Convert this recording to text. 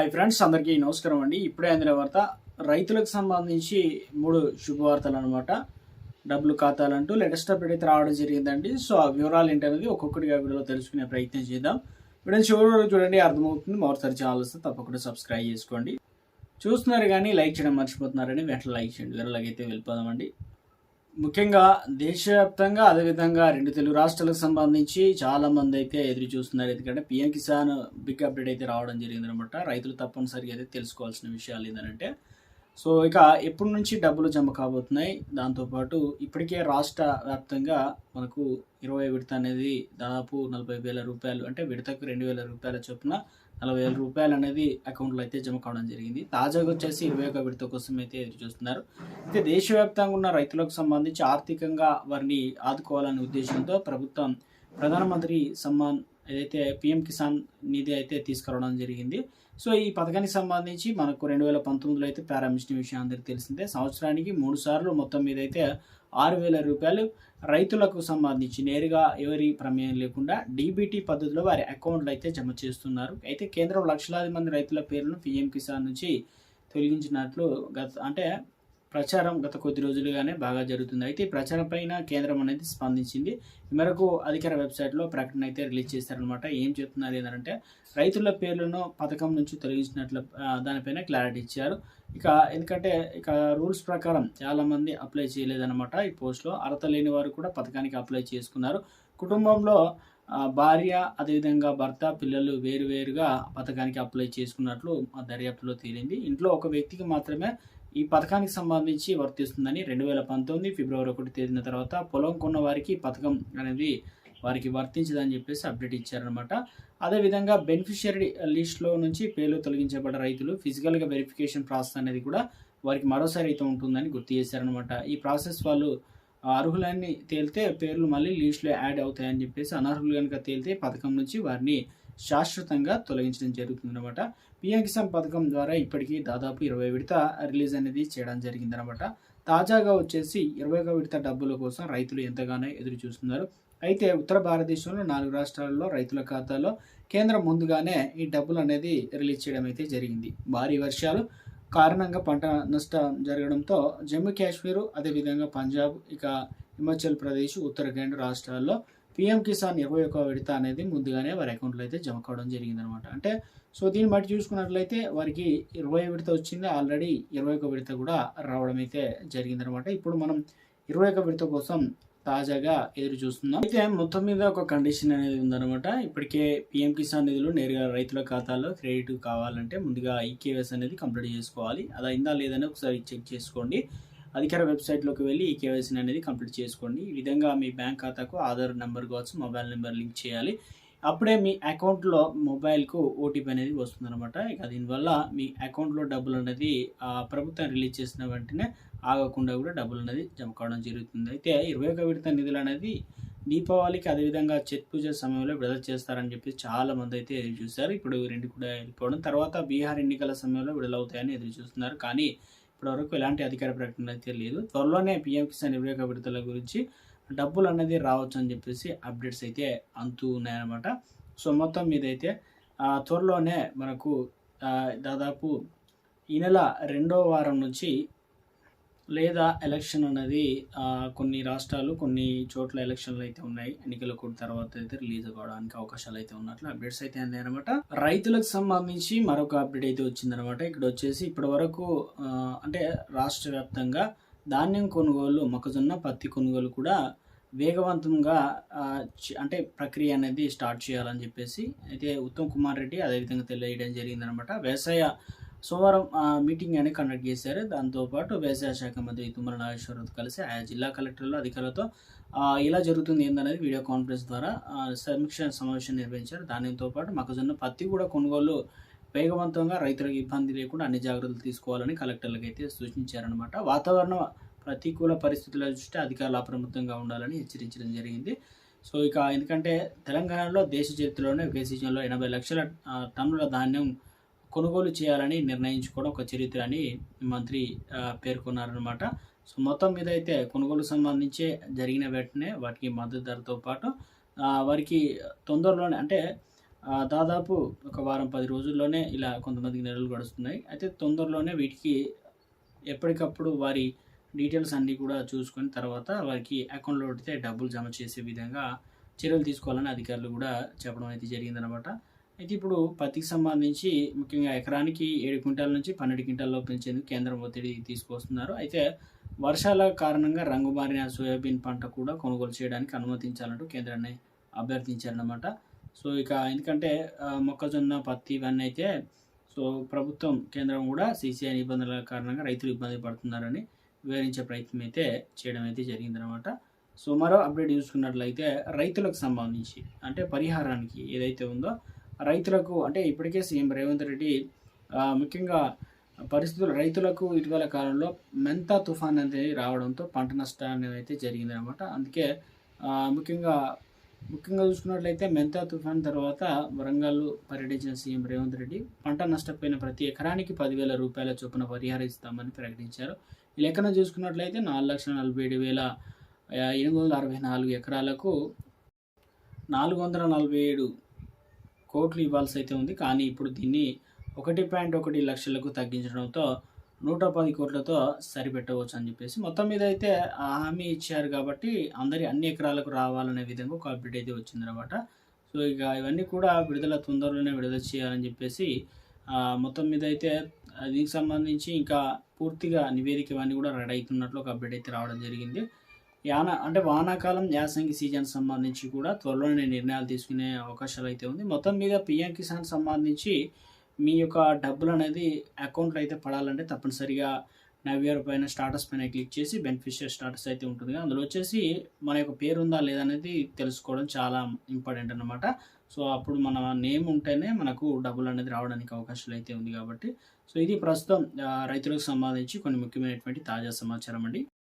Hi friends అందరికీ నమస్కారం అండి. ఇప్పుడే అందిన వార్త రైతులకు సంబంధించి మూడు శుభవార్తలు అనమాట డబ్బులు ఖాతాలంటూ లేటెస్ట్ అప్డేట్ అయితే రావడం జరిగిందండి. సో ఆ వివరాలు ఏంటనేది ఒక్కొక్కటిగా వీడియోలో తెలుసుకునే ప్రయత్నం చేద్దాం. వీడియో చివరి చూడండి అర్థమవుతుంది. మరోసారి ఛానల్ వస్తే తప్పకుండా సబ్స్క్రైబ్ చేసుకోండి. చూస్తున్నారు కానీ లైక్ చేయడం మర్చిపోతున్నారని వెంటనే లైక్ చేయండి. వేరేలాగైతే వెళ్ళిపోదామండి. ముఖ్యంగా దేశవ్యాప్తంగా అదేవిధంగా రెండు తెలుగు రాష్ట్రాలకు సంబంధించి చాలా మంది అయితే ఎదురు చూస్తున్నారు. ఎందుకంటే పిఎం కిసాన్ బిగ్ అప్డేట్ అయితే రావడం జరిగింది అనమాట రైతులు తప్పనిసరిగా అయితే తెలుసుకోవాల్సిన విషయాలు ఏంటంటే సో ఇక ఎప్పటి నుంచి డబ్బులు జమ కాబోతున్నాయి? దాంతోపాటు ఇప్పటికే రాష్ట్ర వ్యాప్తంగా మనకు ఇరవై విడత అనేది దాదాపు నలభై వేల రూపాయలు అంటే విడతకు రెండు వేల రూపాయల చొప్పున నలభై వేల రూపాయలు అనేది అకౌంట్లో అయితే జమ కావడం జరిగింది. తాజాగా వచ్చేసి ఇరవై ఒక విడత కోసం అయితే ఎదురు చూస్తున్నారు. అయితే దేశవ్యాప్తంగా ఉన్న రైతులకు సంబంధించి ఆర్థికంగా వారిని ఆదుకోవాలనే ఉద్దేశంతో ప్రభుత్వం ప్రధానమంత్రి సమ్మాన్ ఏదైతే పిఎం కిసాన్ నిధి అయితే తీసుకురావడం జరిగింది. సో ఈ పథకానికి సంబంధించి మనకు రెండు వేల పంతొమ్మిదిలో అయితే ప్రారంభించిన విషయం అందరికీ తెలిసిందే. సంవత్సరానికి మూడు సార్లు మొత్తం మీద అయితే ఆరు వేల రూపాయలు రైతులకు సంబంధించి నేరుగా ఎవరి ప్రమేయం లేకుండా డీబీటీ పద్ధతిలో వారి అకౌంట్లు అయితే జమ చేస్తున్నారు. అయితే కేంద్రం లక్షలాది మంది రైతుల పేర్లను పిఎం కిసాన్ నుంచి తొలగించినట్లు గత అంటే ప్రచారం గత కొద్ది రోజులుగానే బాగా జరుగుతుంది. అయితే ఈ ప్రచారం పైన కేంద్రం అనేది స్పందించింది. ఈ మేరకు అధికార వెబ్సైట్లో ప్రకటన అయితే రిలీజ్ చేశారనమాట ఏం చెప్తున్నారు ఏంటంటే రైతుల పేర్లను పథకం నుంచి తొలగించినట్లు దానిపైన క్లారిటీ ఇచ్చారు. ఇక ఎందుకంటే ఇక రూల్స్ ప్రకారం చాలామంది అప్లై చేయలేదన్నమాట ఈ పోస్ట్లో. అర్హత లేని వారు కూడా పథకానికి అప్లై చేసుకున్నారు. కుటుంబంలో భార్య అదేవిధంగా భర్త పిల్లలు వేరువేరుగా పథకానికి అప్లై చేసుకున్నట్లు ఆ దర్యాప్తులో తేలింది. ఇంట్లో ఒక వ్యక్తికి మాత్రమే ఈ పథకానికి సంబంధించి వర్తిస్తుందని రెండు వేల పంతొమ్మిది ఫిబ్రవరి ఒకటి తేదీన తర్వాత పొలం కొన్న వారికి పథకం అనేది వారికి వర్తించదని చెప్పేసి అప్డేట్ ఇచ్చారనమాట అదేవిధంగా బెనిఫిషియరీ లిస్ట్లో నుంచి పేర్లు తొలగించబడ్డ రైతులు ఫిజికల్గా వెరిఫికేషన్ ప్రాసెస్ అనేది కూడా వారికి మరోసారి అయితే ఉంటుందని గుర్తు చేశారనమాట ఈ ప్రాసెస్ వాళ్ళు అర్హులని తేలితే పేర్లు మళ్ళీ లిస్ట్లో యాడ్ అవుతాయని చెప్పేసి అనర్హులు కనుక తేలితే పథకం నుంచి వారిని శాశ్వతంగా తొలగించడం జరుగుతుందన్నమాట. పిఎం కిసాన్ పథకం ద్వారా ఇప్పటికీ దాదాపు ఇరవై విడత రిలీజ్ అనేది చేయడం జరిగిందనమాట తాజాగా వచ్చేసి ఇరవై ఒక విడత డబ్బుల కోసం రైతులు ఎంతగానో ఎదురు చూస్తున్నారు. అయితే ఉత్తర భారతదేశంలో నాలుగు రాష్ట్రాలలో రైతుల ఖాతాలో కేంద్రం ముందుగానే ఈ డబ్బులు అనేది రిలీజ్ చేయడం అయితే జరిగింది. భారీ వర్షాలు కారణంగా పంట నష్టం జరగడంతో జమ్మూ కాశ్మీర్ అదేవిధంగా పంజాబ్ ఇక హిమాచల్ ప్రదేశ్ ఉత్తరాఖండ్ రాష్ట్రాల్లో పిఎం కిసాన్ ఇరవై ఒక విడత అనేది ముందుగానే వారి అకౌంట్లో అయితే జమ కావడం జరిగిందనమాట అంటే సో దీన్ని బట్టి చూసుకున్నట్లయితే వారికి ఇరవై విడత వచ్చింది ఆల్రెడీ ఇరవై ఒక విడత కూడా రావడం అయితే జరిగిందనమాట ఇప్పుడు మనం ఇరవై ఒక విడత కోసం తాజాగా ఎదురు చూస్తున్నాం. అయితే మొత్తం మీద ఒక కండిషన్ అనేది ఉందన్నమాట. ఇప్పటికే పిఎం కిసాన్ నిధులు నేరుగా రైతుల ఖాతాలో క్రెడిట్ కావాలంటే ముందుగా ఈకేఎస్ అనేది కంప్లీట్ చేసుకోవాలి. అది అయిందా లేదని ఒకసారి చెక్ చేసుకోండి. అధికార వెబ్సైట్లోకి వెళ్ళి ఈ కేవైసీ అనేది కంప్లీట్ చేసుకోండి. ఈ విధంగా మీ బ్యాంక్ ఖాతాకు ఆధార్ నెంబర్ కావచ్చు మొబైల్ నెంబర్ లింక్ చేయాలి. అప్పుడే మీ అకౌంట్లో మొబైల్కు ఓటీపీ అనేది వస్తుందన్నమాట. ఇక దీనివల్ల మీ అకౌంట్లో డబ్బులు అనేది ప్రభుత్వం రిలీజ్ చేసిన వెంటనే ఆగకుండా కూడా డబ్బులు అనేది జమ కావడం జరుగుతుంది. అయితే ఇరవై ఒక విడత నిధులు అనేది దీపావళికి అదేవిధంగా చెట్ పూజ సమయంలో విడుదల చేస్తారని చెప్పి చాలా మంది అయితే ఎదురు చూశారు. ఇప్పుడు రెండు కూడా వెళ్ళిపోవడం. తర్వాత బీహార్ ఎన్నికల సమయంలో విడుదలవుతాయని ఎదురు చూస్తున్నారు. కానీ ఇప్పటివరకు ఎలాంటి అధికార ప్రకటన అయితే లేదు. త్వరలోనే పీఎం కిసాన్ ఇరవై ఒక విడతల గురించి డబ్బులు అనేది రావచ్చు అని చెప్పేసి అప్డేట్స్ అయితే అంతూ ఉన్నాయన్నమాట. సో మొత్తం మీద అయితే త్వరలోనే మనకు దాదాపు ఈ నెల రెండో వారం నుంచి లేదా ఎలక్షన్ అనేది కొన్ని రాష్ట్రాలు కొన్ని చోట్ల ఎలక్షన్లు అయితే ఉన్నాయి. ఎన్నికల కోడ్ తర్వాత అయితే రిలీజ్ అవ్వడానికి అవకాశాలు అయితే ఉన్నట్లు అప్డేట్స్ అయితే ఉన్నాయి అనమాట రైతులకు సంబంధించి మరొక అప్డేట్ అయితే వచ్చిందనమాట ఇక్కడ వచ్చేసి ఇప్పటి వరకు అంటే రాష్ట్ర వ్యాప్తంగా ధాన్యం కొనుగోలు మొక్కజొన్న పత్తి కొనుగోలు కూడా వేగవంతంగా అంటే ప్రక్రియ అనేది స్టార్ట్ చేయాలని చెప్పేసి అయితే ఉత్తమ్ కుమార్ రెడ్డి అదేవిధంగా తెలియజేయడం జరిగిందనమాట వ్యవసాయ సోమవారం మీటింగ్ అనేది కండక్ట్ చేశారు. దాంతోపాటు వ్యవసాయ శాఖ మంత్రి తుమ్మల నాగేశ్వరరావు కలిసి ఆయా జిల్లా కలెక్టర్లు అధికారులతో ఇలా జరుగుతుంది ఏందనేది వీడియో కాన్ఫరెన్స్ ద్వారా సమీక్ష సమావేశం నిర్వహించారు. దానితో పాటు మొక్కజొన్న పత్తి కూడా కొనుగోలు వేగవంతంగా రైతులకు ఇబ్బంది లేకుండా అన్ని జాగ్రత్తలు తీసుకోవాలని కలెక్టర్లకు అయితే సూచించారనమాట వాతావరణ ప్రతికూల పరిస్థితుల దృష్ట్యా అధికారులు అప్రమత్తంగా ఉండాలని హెచ్చరించడం జరిగింది. సో ఇక ఎందుకంటే తెలంగాణలో దేశ చరిత్రలోనే ఒకే సీజన్లో ఎనభై లక్షల టన్నుల ధాన్యం కొనుగోలు చేయాలని నిర్ణయించుకోవడం ఒక చరిత్ర అని మంత్రి పేర్కొన్నారనమాట సో మొత్తం మీద అయితే కొనుగోలు సంబంధించి జరిగిన వెంటనే వాటికి మద్దతు ధరతో పాటు వారికి తొందరలోనే అంటే దాదాపు ఒక వారం పది రోజుల్లోనే ఇలా కొంతమందికి నెలలు గడుస్తున్నాయి. అయితే తొందరలోనే వీటికి ఎప్పటికప్పుడు వారి డీటెయిల్స్ అన్నీ కూడా చూసుకొని తర్వాత వారికి అకౌంట్లో పెడితే డబ్బులు జమ చేసే విధంగా చర్యలు తీసుకోవాలని అధికారులు కూడా చెప్పడం అయితే జరిగిందనమాట అయితే ఇప్పుడు పత్తికి సంబంధించి ముఖ్యంగా ఎకరానికి ఏడు క్వింటాల నుంచి పన్నెండు క్వింటాల్లో పెంచేందుకు కేంద్రం ఒత్తిడి తీసుకొస్తున్నారు. అయితే వర్షాల కారణంగా రంగు మారిన సోయాబీన్ పంట కూడా కొనుగోలు చేయడానికి అనుమతించాలంటూ కేంద్రాన్ని అభ్యర్థించారన్నమాట. సో ఇక ఎందుకంటే మొక్కజొన్న పత్తి ఇవన్నీ అయితే సో ప్రభుత్వం కేంద్రం కూడా సీసీఐ నిబంధనల కారణంగా రైతులు ఇబ్బంది పడుతున్నారని వివరించే ప్రయత్నం అయితే చేయడం అయితే జరిగిందనమాట సో మరో అప్డేట్ చూసుకున్నట్లయితే రైతులకు సంబంధించి అంటే పరిహారానికి ఏదైతే ఉందో రైతులకు అంటే ఇప్పటికే సీఎం రేవంత్ రెడ్డి ముఖ్యంగా పరిస్థితులు రైతులకు ఇటీవల కాలంలో మెంతా తుఫాన్ అనేది రావడంతో పంట నష్టాన్ని అయితే జరిగిందనమాట అందుకే ముఖ్యంగా ముఖ్యంగా చూసుకున్నట్లయితే మెంతా తుఫాన్ తర్వాత వరంగల్ పర్యటించిన సీఎం రేవంత్ రెడ్డి పంట నష్టపోయిన ప్రతి ఎకరానికి పదివేల రూపాయల చొప్పున పరిహారం ఇస్తామని ప్రకటించారు. ఈ లెక్కన చూసుకున్నట్లయితే నాలుగు లక్షల నలభై ఏడు వేల ఎనిమిది వందల అరవై నాలుగు ఎకరాలకు నాలుగు వందల నలభై ఏడు కోట్లు ఇవ్వాల్సి అయితే ఉంది. కానీ ఇప్పుడు దీన్ని ఒకటి పాయింట్ ఒకటి లక్షలకు తగ్గించడంతో నూట పది కోట్లతో సరిపెట్టవచ్చు అని చెప్పేసి మొత్తం మీద అయితే ఆ హామీ ఇచ్చారు కాబట్టి అందరి అన్ని ఎకరాలకు రావాలనే విధంగా ఒక అప్డేట్ అయితే వచ్చిందనమాట. సో ఇక ఇవన్నీ కూడా విడుదల తొందరలోనే విడుదల చేయాలని చెప్పేసి మొత్తం మీద అయితే దీనికి సంబంధించి ఇంకా పూర్తిగా నివేదిక ఇవన్నీ కూడా రెడీ అవుతున్నట్లు ఒక అప్డేట్ అయితే రావడం జరిగింది. యాన అంటే వానాకాలం యాసంగి సీజన్ సంబంధించి కూడా త్వరలోనే నిర్ణయాలు తీసుకునే అవకాశాలు అయితే ఉంది. మొత్తం మీద పిఎం కిసాన్ సంబంధించి మీ యొక్క డబ్బులు అనేది అకౌంట్లో అయితే పడాలంటే తప్పనిసరిగా నవ్యర్ పైన స్టాటస్ పైన క్లిక్ చేసి బెనిఫిషియర్ స్టాటస్ అయితే ఉంటుంది. అందులో వచ్చేసి మన యొక్క పేరు ఉందా లేదా అనేది తెలుసుకోవడం చాలా ఇంపార్టెంట్ అన్నమాట. సో అప్పుడు మన నేమ్ ఉంటేనే మనకు డబ్బులు అనేది రావడానికి అవకాశాలు అయితే ఉంది కాబట్టి. సో ఇది ప్రస్తుతం రైతులకు సంబంధించి కొన్ని ముఖ్యమైనటువంటి తాజా సమాచారం అండి.